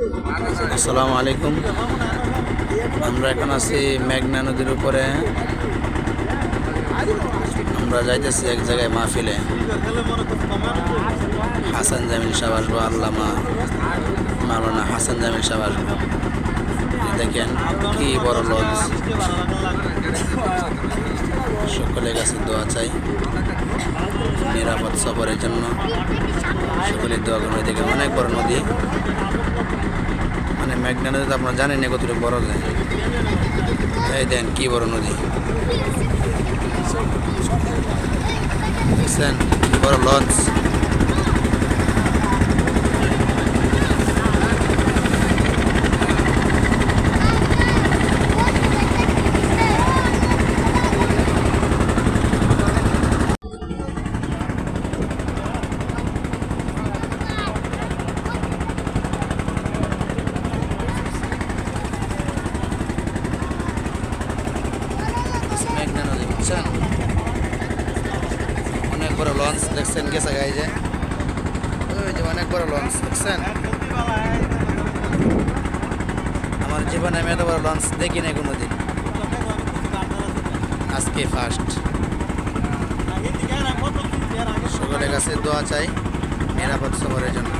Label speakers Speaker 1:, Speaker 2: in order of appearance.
Speaker 1: আসসালামু আলাইকুম। আমরা এখন আছি মেঘনা নদীর উপরে। আমরা যাইতেছি এক জায়গায় মাহফিলে। হাসান জামিল সাহেব আসব, আল্লামা মাওলানা হাসান জামিল সাহেব আসব। দেখেন কি বড় লঞ্চ সকলের কাছে দোয়া চাই, নিরাপদ সফরের জন্য। সকলের দোয়া করুন দেখেন অনেক বড় তো আপনারা জানেন না বড় যায়। এই দেন কি বড় নদী। দেখছেন বড় লঞ্চ। নদী বুঝছেন অনেক বড় লঞ্চ, দেখছেন গেছে গাই যে? ওই যে অনেক বড় লঞ্চ, দেখছেন? আমার জীবনে আমি এত বড় লঞ্চ দেখি নাই কোনোদিন। আজকে ফার্স্ট সকলের কাছে দোয়া চাই নিরাপদ সফরের জন্য।